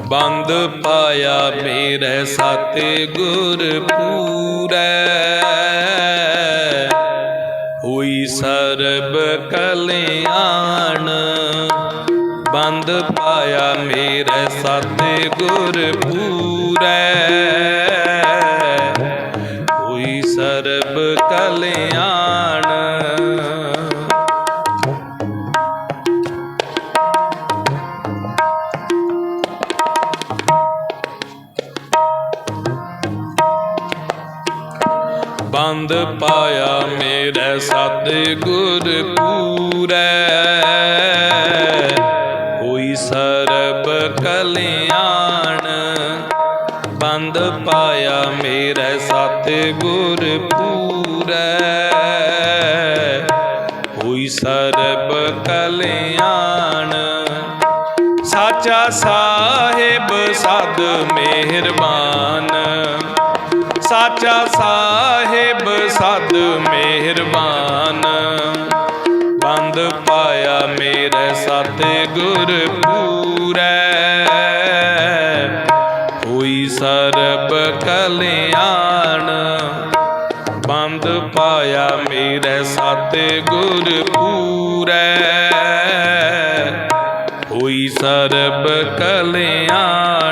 ਬੰਦ ਪਾਇਆ ਮੇਰੇ ਸਾਤੇ ਗੁਰ ਪੂਰੈ। ਹੋਈ ਸਰਬ ਕਲਿਆਣ। ਬੰਦ ਪਾਇਆ ਮੇਰੇ ਸਾਤੇ ਗੁਰ ਪੂਰੈ। ਹੋਈ ਸਰਬ ਕਲਿਆਣ। ਬੰਦ ਪਾਇਆ ਮੇਰੇ ਸਤਿ ਗੁਰ ਪੂਰੈ। ਹੋਈ ਸਰਬ ਕਲਿਆਣ। ਬੰਦ ਪਾਇਆ ਮੇਰੇ ਸਤਿ ਗੁਰ ਪੂਰੈ। ਹੋਈ ਸਰਬ ਕਲਿਆਣ। ਸਾਚਾ ਸਾਹਿਬ ਸਦ ਮਿਹਰਬਾਨ। ਸਾਚਾ ਸਾਹਿਬ, ਸਦ ਮਿਹਰਬਾਨ। ਬੰਦ ਪਾਇਆ ਮੇਰੇ ਸਤਿ ਗੁਰ ਪੂਰੈ। ਹੋਈ ਸਰਬ ਕਲਿਆਣ। ਬੰਦ ਪਾਇਆ ਮੇਰੇ ਸਤਿ ਗੁਰ ਪੂਰੈ। ਹੋਈ ਸਰਬ ਕਲਿਆਣ।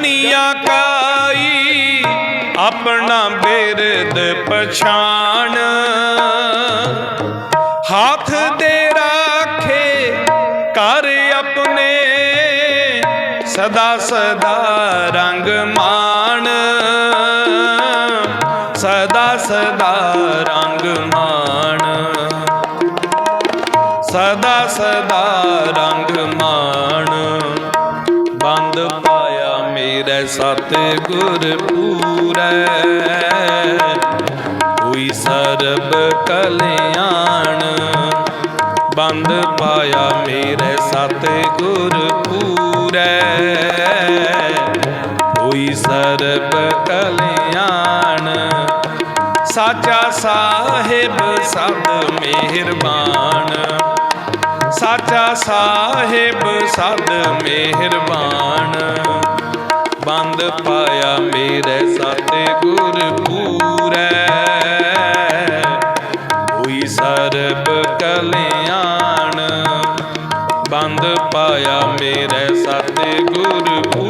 ਗਣੀਆ ਕਾਈ, ਆਪਣਾ ਬਿਰਦ ਪਛਾਣ। ਹੱਥ ਦੇ ਰਾਖੇ ਕਰ ਆਪਣੇ, ਸਦਾ ਸਦਾ ਰੰਗ ਮਾਣ। ਸਦਾ ਸਦਾ ਰੰਗ ਮਾਣ। ਸਦਾ ਸਦਾ ਰੰਗ ਪਾਇਆ ਮੇਰੇ ਗੁਰ ਪੂਰੈ। ਹੋਈ ਸਰਬ ਕਲਿਆਣ। ਬੰਦ ਪਾਇਆ ਮੇਰੇ ਸਤਿ ਗੁਰ ਪੂਰੈ। ਹੋਈ ਸਰਬ ਕਲਿਆਣ। ਸਾਚਾ ਸਾਹਿਬ ਸਦ ਮਿਹਰਬਾਨ। ਸਾਚਾ ਸਾਹਿਬ ਸਦ ਮਿਹਰਬਾਨ। ਬੰਦ ਪਾਇਆ ਮੇਰੇ ਸਤਿ ਗੁਰ ਪੂਰੈ। ਹੋਈ ਸਰਬ ਕਲਿਆਣ। ਬੰਦ ਪਾਇਆ ਮੇਰੇ ਸਤਿ ਗੁਰ ਪੂਰੈ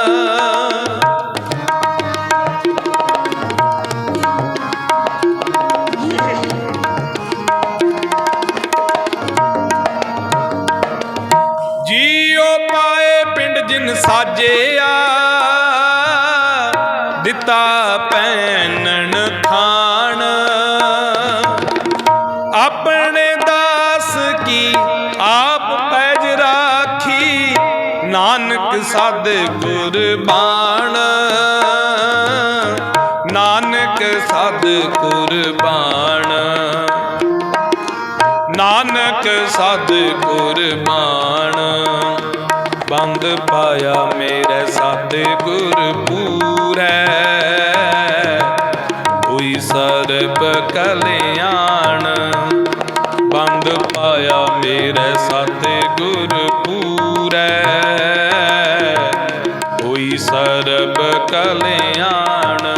ਸਾਜਿਆ। ਦਿੱਤਾ ਪੈਨਣ ਥਾਣ। ਆਪਣੇ ਦਾਸ ਕੀ ਆਪ ਪੈਜ ਰਾਖੀ, ਨਾਨਕ ਸਦ ਗੁਰਬਾਣ। ਨਾਨਕ ਸਦ ਗੁਰਬਾਣ। ਨਾਨਕ ਸਦ ਗੁਰਬਾਣ। ਪਾਇਆ ਮੇਰੇ ਸਤ ਗੁਰ ਪੂਰੈ ਹੋਈ ਸਰਬ ਕਲਿਆਣ। ਬੰਦ ਪਾਇਆ ਮੇਰੇ ਸਤ ਪੂਰੈ ਹੋਈ ਸਰਬ ਕਲਿਆਣ।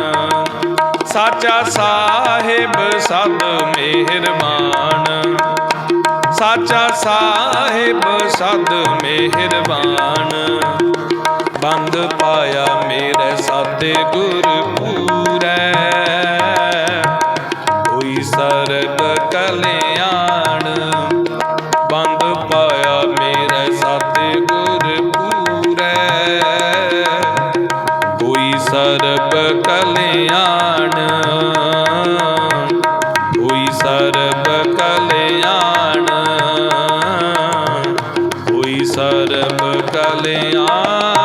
ਸਾਚਾ ਸਾਹਿਬ ਸਦ ਮਿਹਰਬਾਨ। ਸਾਚਾ ਸਾਹਿਬ, ਸਦ ਮਿਹਰਬਾਨ। ਬੰਦ ਪਾਇਆ ਮੇਰੇ ਸਾਤੇ ਗੁਰ ਪੂਰੈ। ਹੋਈ ਸਰਬ ਕਲਿਆਣ। ਬੰਦ ਪਾਇਆ ਮੇਰੇ ਸਾਤੇ ਗੁਰ ਪੂਰੈ। ਹੋਈ ਸਰਬ ਕਲਿਆਣ। Krishna